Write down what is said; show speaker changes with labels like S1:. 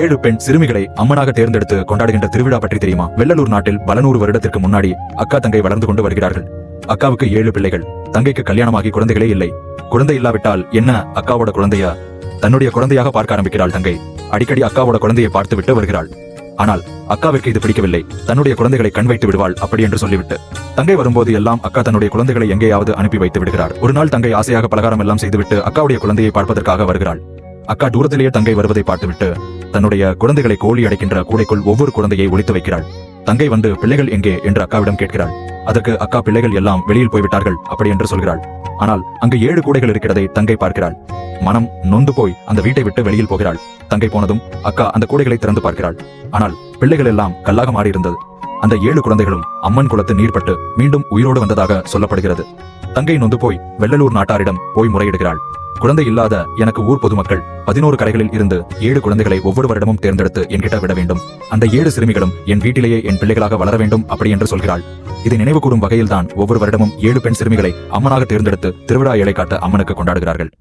S1: ஏழு பெண் சிறுமிகளை அம்மனாக தேர்ந்தெடுத்து கொண்டாடுகின்ற திருவிழா பற்றி தெரியுமா? வெள்ளலூர் நாட்டில் பல நூறு வருடத்திற்கு முன்னாடி அக்கா தங்கை வளர்ந்து கொண்டு வருகிறார்கள். அக்காவுக்கு ஏழு பிள்ளைகள். தங்கைக்கு கல்யாணமாகி குழந்தைகளே இல்லை. குழந்தை இல்லாவிட்டால் என்ன அக்காவோட குழந்தையா? தன்னுடைய குழந்தையாக பார்க்க ஆரம்பிக்கிறாள் தங்கை. அடிக்கடி அக்காவோட குழந்தையை பார்த்து விட்டு வருகிறாள். ஆனால் அக்காவிற்கு இது பிடிக்கவில்லை. தன்னுடைய குழந்தைகளை கண் வைத்து விடுவாள் அப்படி என்று சொல்லிவிட்டு. தங்கை வரும்போது எல்லாம் அக்கா தன்னுடைய குழந்தைகளை எங்கேயாவது அனுப்பி வைத்து விடுகிறார். ஒரு நாள் தங்கை ஆசையாக பலகாரம் எல்லாம் செய்துவிட்டு அக்காவுடைய குழந்தையை பார்ப்பதற்காக வருகிறாள். அக்கா தூரத்திலேயே தங்கை வருவதை பார்த்துவிட்டு தன்னுடைய குழந்தைகளை கோழி அடைக்கின்ற கூடைக்குள் ஒவ்வொரு குழந்தையை ஒழித்து வைக்கிறாள். தங்கை வந்து பிள்ளைகள் எங்கே? என்று அக்காவிடம் கேட்கிறாள். அதற்கு அக்கா பிள்ளைகள் எல்லாம் வெளியில் போய்விட்டார்கள் அப்படி என்று சொல்கிறாள். ஆனால் அங்கு ஏழு கூடைகள் இருக்கிறதை தங்கை பார்க்கிறாள். மனம் நொந்து போய் அந்த வீட்டை விட்டு வெளியில் போகிறாள். தங்கை போனதும் அக்கா அந்த கூடைகளை திறந்து பார்க்கிறாள். ஆனால் பிள்ளைகள் எல்லாம் கல்லாக மாறியிருந்தது அந்த ஏழு குழந்தைகளும் அம்மன் குளத்து நீர்பட்டு மீண்டும் உயிரோடு வந்ததாக சொல்லப்படுகிறது. தங்கை நொந்து போய் வெள்ளலூர் நாட்டாரிடம் போய் முறையிடுகிறாள். குழந்தை இல்லாத எனக்கு ஊர் பொதுமக்கள் பதினோரு கரைகளில் இருந்து ஏழு குழந்தைகளை ஒவ்வொரு வருடமும் தேர்ந்தெடுத்து என்கிட்ட விட வேண்டும். அந்த ஏழு சிறுமிகளும் என் வீட்டிலேயே என் பிள்ளைகளாக வளர வேண்டும் அப்படி என்று சொல்கிறாள். இதை நினைவு கூறும் வகையில்தான் ஒவ்வொரு வருடமும் ஏழு பெண் சிறுமிகளை அம்மனாக தேர்ந்தெடுத்து திருவிழா ஏழை காட்ட அம்மனுக்கு கொண்டாடுகிறார்கள்.